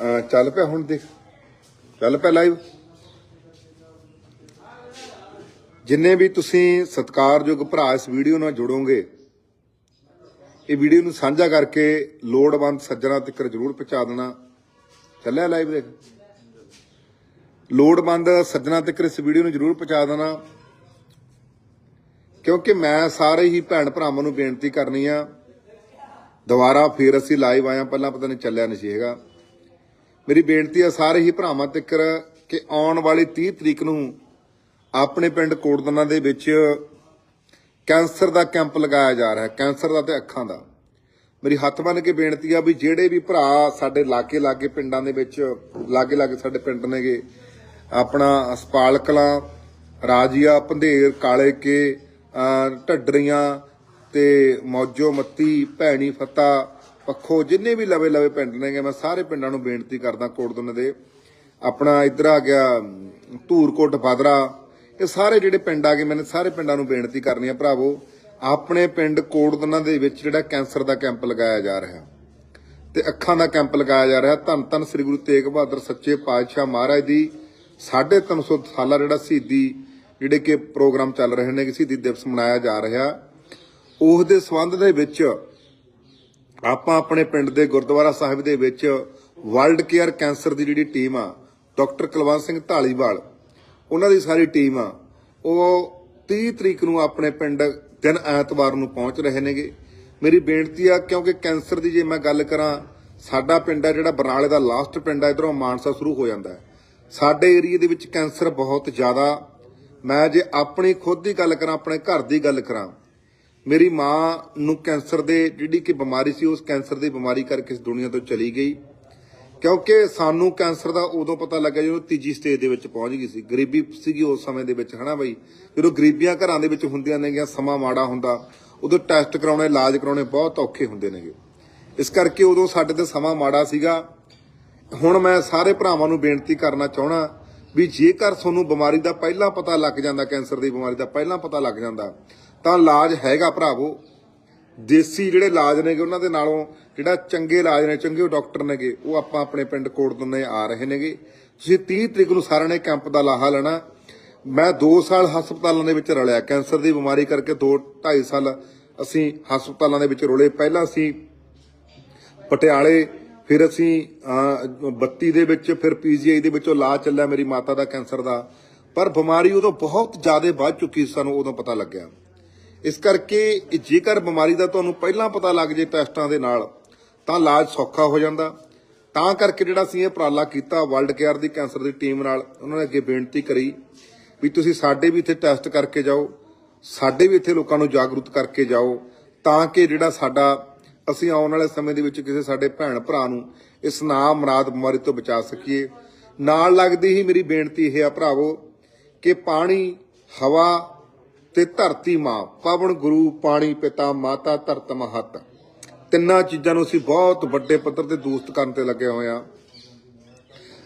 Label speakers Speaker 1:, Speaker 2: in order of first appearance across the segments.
Speaker 1: ਅਹ ਚੱਲ ਪਿਆ, ਹੁਣ ਦੇਖ। ਚੱਲ ਪਿਆ ਲਾਈਵ ਜਿੰਨੇ ਵੀ ਤੁਸੀਂ ਸਤਿਕਾਰਯੋਗ ਭਰਾ ਇਸ ਵੀਡੀਓ ਨਾਲ ਜੁੜੋਗੇ, ਇਹ ਵੀਡੀਓ ਨੂੰ ਸਾਂਝਾ ਕਰਕੇ ਲੋੜਵੰਦ ਸੱਜਣਾ ਤੱਕ ਜਰੂਰ ਪਹੁੰਚਾ ਦੇਣਾ। ਚੱਲਿਆ ਲਾਈਵ ਦੇਖ। ਲੋੜਵੰਦ ਸੱਜਣਾ ਤੱਕ ਇਸ ਵੀਡੀਓ ਨੂੰ ਜਰੂਰ ਪਹੁੰਚਾ ਦੇਣਾ। ਕਿਉਂਕਿ ਮੈਂ ਸਾਰੇ ਹੀ ਭੈਣ ਭਰਾਵਾਂ ਨੂੰ ਬੇਨਤੀ ਕਰਨੀ ਆ, ਦੁਬਾਰਾ ਫੇਰ ਅਸੀਂ ਲਾਈਵ ਆਇਆ, ਪਹਿਲਾਂ ਪਤਾ ਨਹੀਂ ਚੱਲਿਆ ਨਹੀਂ ਸੀ ਹੈਗਾ। ਮੇਰੀ ਬੇਨਤੀ ਆ ਸਾਰੇ ਹੀ ਭਰਾਵਾਂ ਤੱਕ ਕਿ ਆਉਣ ਵਾਲੀ 30 ਤਰੀਕ ਨੂੰ ਆਪਣੇ ਪਿੰਡ ਕੋਟਦਨਾ ਦੇ ਵਿੱਚ ਕੈਂਸਰ ਦਾ ਕੈਂਪ ਲਗਾਇਆ ਜਾ ਰਿਹਾ ਹੈ, ਕੈਂਸਰ ਦਾ ਤੇ ਅੱਖਾਂ ਦਾ। ਮੇਰੀ ਹੱਥ ਬੰਨ ਕੇ ਬੇਨਤੀ ਆ ਵੀ ਜਿਹੜੇ ਵੀ ਭਰਾ ਸਾਡੇ ਲਾਗੇ ਲਾਗੇ ਪਿੰਡਾਂ ਦੇ ਵਿੱਚ, ਲਾਗੇ ਲਾਗੇ ਸਾਡੇ ਪਿੰਡ ਨੇਗੇ, ਆਪਣਾ ਸਪਾਲ ਕਲਾਂ, ਰਾਜੀਆ, ਪੰਧੇਰ, ਕਾਲੇ ਕੇ ਢੱਡਰੀਆਂ ਤੇ ਮੌਜੋ ਮੱਤੀ, ਭੈਣੀ ਫੱਤਾ ਪੱਖੋਂ ਜਿੰਨੇ ਵੀ ਲਵੇ ਲਵੇ ਪਿੰਡ ਨੇਗੇ ਮੈਂ ਸਾਰੇ ਪਿੰਡਾਂ ਨੂੰ ਬੇਨਤੀ ਕਰਦਾ ਕੋਟਦੁੰਨ ਦੇ। ਆਪਣਾ ਇੱਧਰ ਆ ਗਿਆ, ਧੂਰਕੋਟ ਬਾਦਰਾ। ਇਹ ਸਾਰੇ ਜਿਹੜੇ ਪਿੰਡ ਆ ਗਏ, ਮੈਨੇ ਸਾਰੇ ਪਿੰਡਾਂ ਨੂੰ ਬੇਨਤੀ ਕਰਨੀ ਆ ਭਰਾਵੋ, ਆਪਣੇ ਪਿੰਡ ਕੋਟਦੁੰਨਾ ਦੇ ਵਿੱਚ ਜਿਹੜਾ ਕੈਂਸਰ ਦਾ ਕੈਂਪ ਲਗਾਇਆ ਜਾ ਰਿਹਾ। ਤੇ ਅੱਖਾਂ ਦਾ ਕੈਂਪ ਲਗਾਇਆ ਜਾ ਰਿਹਾ। ਧੰਨ ਧੰਨ ਸ੍ਰੀ ਗੁਰੂ ਤੇਗ ਬਹਾਦਰ ਸੱਚੇ ਪਾਤਸ਼ਾਹ ਮਹਾਰਾਜ ਦੀ 350 ਸਾਲਾ ਜਿਹੜਾ ਸ਼ਹੀਦੀ, ਜਿਹੜੇ ਕਿ ਪ੍ਰੋਗਰਾਮ ਚੱਲ ਰਹੇ ਨੇ ਕਿ ਸ਼ਹੀਦੀ ਦਿਵਸ ਮਨਾਇਆ ਜਾ ਰਿਹਾ। ਉਸ ਦੇ ਸੰਬੰਧ ਦੇ ਵਿੱਚ ਆਪਾਂ ਆਪਣੇ ਪਿੰਡ ਦੇ ਗੁਰਦੁਆਰਾ ਸਾਹਿਬ ਦੇ ਵਿੱਚ ਵਰਲਡ ਕੇਅਰ ਕੈਂਸਰ ਦੀ ਜਿਹੜੀ ਟੀਮ ਆ, ਡਾਕਟਰ ਕੁਲਵੰਤ ਸਿੰਘ ਢਾਲੀਵਾਲ, ਉਹਨਾਂ ਦੀ ਸਾਰੀ ਟੀਮ ਆ, ਉਹ 30 ਤਰੀਕ ਨੂੰ ਆਪਣੇ ਪਿੰਡ ਦਿਨ ਐਤਵਾਰ ਨੂੰ ਪਹੁੰਚ ਰਹੇ ਨੇਗੇ। ਮੇਰੀ ਬੇਨਤੀ ਆ, ਕਿਉਂਕਿ ਕੈਂਸਰ ਦੀ ਜੇ ਮੈਂ ਗੱਲ ਕਰਾਂ, ਸਾਡਾ ਪਿੰਡ ਆ ਜਿਹੜਾ ਬਰਨਾਲੇ ਦਾ ਲਾਸਟ ਪਿੰਡ ਆ, ਇਧਰੋਂ ਮਾਨਸਾ ਸ਼ੁਰੂ ਹੋ ਜਾਂਦਾ ਹੈ। ਸਾਡੇ ਏਰੀਆ ਦੇ ਵਿੱਚ ਕੈਂਸਰ ਬਹੁਤ ਜ਼ਿਆਦਾ। ਮੈਂ ਜੇ ਆਪਣੀ ਖੁਦ ਦੀ ਗੱਲ ਕਰਾਂ, ਆਪਣੇ ਘਰ ਦੀ ਗੱਲ ਕਰਾਂ ਮੇਰੀ ਮਾਂ ਨੂੰ ਕੈਂਸਰ ਦੇ, ਜਿਹੜੀ ਕਿ ਬਿਮਾਰੀ ਸੀ, ਉਸ ਕੈਂਸਰ ਦੀ ਬਿਮਾਰੀ ਕਰਕੇ ਇਸ ਦੁਨੀਆ ਤੋਂ ਚਲੀ ਗਈ। ਕਿਉਂਕਿ ਸਾਨੂੰ ਕੈਂਸਰ ਦਾ ਉਦੋਂ ਪਤਾ ਲੱਗਾ ਜਦੋਂ ਤੀਜੀ ਸਟੇਜ ਦੇ ਵਿੱਚ ਪਹੁੰਚ ਗਈ ਸੀ। ਗਰੀਬੀ ਸੀਗੀ ਉਸ ਸਮੇਂ ਦੇ ਵਿੱਚ, ਹਨਾ ਬਈ? ਜਦੋਂ ਗਰੀਬੀਆਂ ਘਰਾਂ ਦੇ ਵਿੱਚ ਹੁੰਦੀਆਂ ਨੇਗੀਆਂ, ਸਮਾਂ ਮਾੜਾ ਹੁੰਦਾ, ਉਦੋਂ ਟੈਸਟ ਕਰਾਉਣੇ, ਇਲਾਜ ਕਰਾਉਣੇ ਬਹੁਤ ਔਖੇ ਹੁੰਦੇ ਨੇਗੇ। ਇਸ ਕਰਕੇ ਉਦੋਂ ਸਾਡੇ ਤੇ ਸਮਾਂ ਮਾੜਾ ਸੀਗਾ। ਹੁਣ ਮੈਂ ਸਾਰੇ ਭਰਾਵਾਂ ਨੂੰ ਬੇਨਤੀ ਕਰਨਾ ਚਾਹਣਾ ਵੀ ਜੇਕਰ ਤੁਹਾਨੂੰ ਬਿਮਾਰੀ ਦਾ ਪਹਿਲਾਂ ਪਤਾ ਲੱਗ ਜਾਂਦਾ, ਕੈਂਸਰ ਦੀ ਬਿਮਾਰੀ ਦਾ ਪਹਿਲਾਂ ਪਤਾ ਲੱਗ ਜਾਂਦਾ ਤਾਂ ਇਲਾਜ ਹੈਗਾ ਭਰਾਵੋ। ਦੇਸੀ ਜਿਹੜੇ ਇਲਾਜ ਨੇਗੇ ਉਹਨਾਂ ਦੇ ਨਾਲੋਂ ਜਿਹੜਾ ਚੰਗੇ ਇਲਾਜ ਨੇ ਚੰਗੇ ਡਾਕਟਰ ਨੇਗੇ ਉਹ ਆਪਾਂ ਆਪਣੇ ਪਿੰਡ ਕੋਟ ਕੋਟਦੁੰਨੇ ਆ ਰਹੇ ਨੇਗੇ। ਤੁਸੀਂ 30 ਤਰੀਕ ਨੂੰ ਸਾਰਿਆਂ ਨੇ ਕੈਂਪ ਦਾ ਲਾਹਾ ਲੈਣਾ। ਮੈਂ 2 ਸਾਲ ਹਸਪਤਾਲਾਂ ਦੇ ਵਿੱਚ ਰਲਿਆ। ਕੈਂਸਰ ਦੀ ਬਿਮਾਰੀ ਕਰਕੇ 2 2.5 ਸਾਲ ਅਸੀਂ ਹਸਪਤਾਲਾਂ ਦੇ ਵਿੱਚ ਰੁਲੇ। ਪਹਿਲਾਂ ਅਸੀਂ ਪਟਿਆਲੇ ਫਿਰ ਅਸੀਂ ਅਹ, 32 ਦੇ ਵਿੱਚ ਫਿਰ ਪੀਜੀਆਈ ਦੇ ਵਿੱਚੋਂ ਇਲਾਜ ਚੱਲਿਆ ਮੇਰੀ ਮਾਤਾ ਦਾ ਕੈਂਸਰ ਦਾ। ਪਰ ਬਿਮਾਰੀ ਉਦੋਂ ਬਹੁਤ ਜ਼ਿਆਦਾ ਵੱਧ ਚੁੱਕੀ ਸੀ ਸਾਨੂੰ ਉਦੋਂ ਪਤਾ ਲੱਗਿਆ। ਇਸ ਕਰਕੇ ਜੇਕਰ ਬਿਮਾਰੀ ਦਾ ਤੁਹਾਨੂੰ ਪਹਿਲਾਂ ਪਤਾ ਲੱਗ ਜੇ ਟੈਸਟਾਂ ਦੇ ਨਾਲ, ਤਾਂ ਇਲਾਜ ਸੌਖਾ ਹੋ ਜਾਂਦਾ। ਤਾਂ ਕਰਕੇ ਜਿਹੜਾ ਅਸੀਂ ਇਹ ਉਪਰਾਲਾ ਕੀਤਾ ਵਰਲਡ ਕੇਅਰ ਦੀ ਕੈਂਸਰ ਦੀ ਟੀਮ ਨਾਲ, ਉਹਨਾਂ ਨੇ ਅੱਗੇ ਬੇਨਤੀ ਕਰੀ ਵੀ ਤੁਸੀਂ ਸਾਡੇ ਵੀ ਇੱਥੇ ਟੈਸਟ ਕਰਕੇ ਜਾਓ, ਸਾਡੇ ਵੀ ਇੱਥੇ ਲੋਕਾਂ ਨੂੰ ਜਾਗਰੂਕ ਕਰਕੇ ਜਾਓ, ਤਾਂ ਕਿ ਜਿਹੜਾ ਸਾਡਾ, ਅਸੀਂ ਆਉਣ ਵਾਲੇ ਸਮੇਂ ਦੇ ਵਿੱਚ ਕਿਸੇ ਸਾਡੇ ਭੈਣ ਭਰਾ ਨੂੰ ਇਸ ਨਾਮ ਮਰਾਦ ਬਿਮਾਰੀ ਤੋਂ ਬਚਾ ਸਕੀਏ। ਨਾਲ ਲੱਗਦੀ ਹੀ ਮੇਰੀ ਬੇਨਤੀ ਇਹ ਆ ਭਰਾਵੋ ਕਿ ਪਾਣੀ, ਹਵਾ ਤੇ ਧਰਤੀ ਮਾਂ, ਪਵਨ ਗੁਰੂ, ਪਾਣੀ ਪਿਤਾ, ਮਾਤਾ, ਧਰਤ ਮਹਤ। ਤਿੰਨਾਂ ਚੀਜ਼ਾਂ ਨੂੰ ਅਸੀਂ ਬਹੁਤ ਵੱਡੇ ਪੱਧਰ ਤੇ ਦੋਸਤ ਕਰਨ ਤੇ ਲੱਗੇ ਹੋਏ ਆ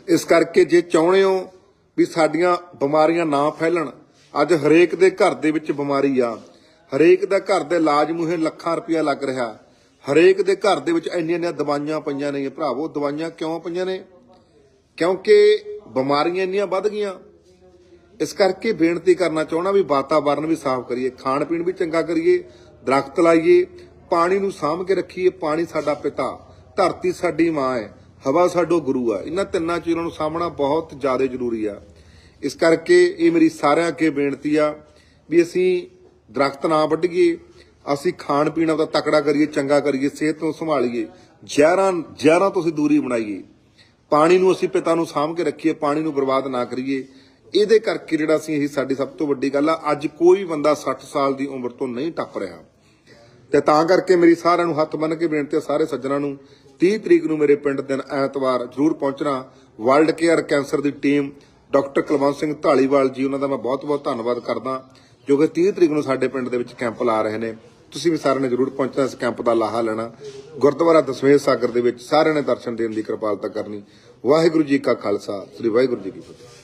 Speaker 1: ਇਸ ਕਰਕੇ ਜੇ ਚਾਹੁੰਦੇ ਹੋ ਵੀ ਸਾਡੀਆਂ ਬਿਮਾਰੀਆਂ ਨਾ ਫੈਲਣ, ਅੱਜ ਹਰੇਕ ਦੇ ਘਰ ਦੇ ਵਿੱਚ ਬਿਮਾਰੀ ਆ। ਹਰੇਕ ਦਾ ਘਰ ਦੇ ਇਲਾਜ ਮੂਹੇ ਲੱਖਾਂ ਰੁਪਇਆ ਲੱਗ ਰਿਹਾ। ਹਰੇਕ ਦੇ ਘਰ ਦੇ ਵਿੱਚ ਇੰਨੀਆਂ ਇੰਨੀਆਂ ਦਵਾਈਆਂ ਪਈਆਂ ਨੇ ਭਰਾਵੋ। ਦਵਾਈਆਂ ਕਿਉਂ ਪਈਆਂ ਨੇ? ਕਿਉਂਕਿ ਬਿਮਾਰੀਆਂ ਇੰਨੀਆਂ ਵੱਧ ਗਈਆਂ। ਇਸ ਕਰਕੇ ਬੇਨਤੀ ਕਰਨਾ ਚਾਹਣਾ ਵੀ ਵਾਤਾਵਰਨ ਵੀ ਸਾਫ਼ ਕਰੀਏ, ਖਾਣ ਪੀਣ ਵੀ ਚੰਗਾ ਕਰੀਏ, ਦਰਖਤ ਲਾਈਏ, ਪਾਣੀ ਨੂੰ ਸਾਂਭ ਕੇ ਰੱਖੀਏ, ਪਾਣੀ ਸਾਡਾ ਪਿਤਾ, ਧਰਤੀ ਸਾਡੀ ਮਾਂ ਹੈ, ਹਵਾ ਸਾਡੋ ਗੁਰੂ ਆ। ਇਹਨਾਂ ਤਿੰਨਾਂ ਚੀਜ਼ਾਂ ਨੂੰ ਸਾਹਮਣਾ ਬਹੁਤ ਜ਼ਿਆਦਾ ਜ਼ਰੂਰੀ ਆ। ਇਸ ਕਰਕੇ ਇਹ ਮੇਰੀ ਸਾਰਿਆਂ ਅੱਗੇ ਬੇਨਤੀ ਆ ਵੀ ਅਸੀਂ ਦਰਖਤ ਨਾ ਵੱਢੀਏ, ਅਸੀਂ ਖਾਣ ਪੀਣ ਆਪਦਾ ਤਕੜਾ ਕਰੀਏ, ਚੰਗਾ ਕਰੀਏ, ਸਿਹਤ ਨੂੰ ਸੰਭਾਲੀਏ, ਜ਼ਹਿਰਾਂ ਜ਼ਹਿਰਾਂ ਤੋਂ ਅਸੀਂ ਦੂਰੀ ਬਣਾਈਏ। ਪਾਣੀ ਨੂੰ ਅਸੀਂ ਪਿਤਾ ਨੂੰ ਸਾਂਭ ਕੇ ਰੱਖੀਏ, ਪਾਣੀ ਨੂੰ ਬਰਬਾਦ ਨਾ ਕਰੀਏ। ਇਹਦੇ ਕਰਕੇ ਜਿਹੜਾ ਅਸੀਂ ਇਹ ਸਾਡੀ ਸਭ ਤੋਂ ਵੱਡੀ ਗੱਲ ਆ, ਅੱਜ ਕੋਈ ਬੰਦਾ 60 ਸਾਲ ਦੀ ਉਮਰ ਤੋਂ ਨਹੀਂ ਟੱਪ ਰਿਹਾ। ਤੇ ਤਾਂ ਕਰਕੇ ਮੇਰੀ ਸਾਰਿਆਂ ਨੂੰ ਹੱਥ ਬੰਨ ਕੇ ਬੇਨਤੀ ਹੈ ਸਾਰੇ ਸੱਜਣਾਂ ਨੂੰ 30 ਤਰੀਕ ਨੂੰ ਮੇਰੇ ਪਿੰਡ ਦਿਨ ਐਤਵਾਰ ਜ਼ਰੂਰ ਪਹੁੰਚਣਾ। ਵਰਲਡ ਕੇਅਰ ਕੈਂਸਰ ਦੀ ਟੀਮ, ਡਾਕਟਰ ਕੁਲਵੰਤ ਸਿੰਘ ਢਾਲੀਵਾਲ ਜੀ, ਉਹਨਾਂ ਦਾ ਮੈਂ ਬਹੁਤ-ਬਹੁਤ ਧੰਨਵਾਦ ਕਰਦਾ, ਜੋ ਕਿ 30 ਤਰੀਕ ਨੂੰ ਸਾਡੇ ਪਿੰਡ ਦੇ ਵਿੱਚ ਕੈਂਪ ਲਾ ਰਹੇ ਨੇ। ਤੁਸੀਂ ਵੀ ਸਾਰਿਆਂ ਨੇ ਜ਼ਰੂਰ ਪਹੁੰਚਣਾ, ਇਸ ਕੈਂਪ ਦਾ ਲਾਹਾ ਲੈਣਾ। ਗੁਰਦੁਆਰਾ ਦਸਵੇਂ ਸਾਗਰ ਦੇ ਵਿੱਚ ਸਾਰਿਆਂ ਨੇ ਦਰਸ਼ਨ ਦੇਣ ਦੀ ਕਿਰਪਾਲਤਾ ਕਰਨੀ। ਵਾਹਿਗੁਰੂ ਜੀ ਕਾ ਖਾਲਸਾ, ਸ੍ਰੀ ਵਾਹਿਗੁਰੂ ਜੀ ਕੀ ਫਤਿਹ।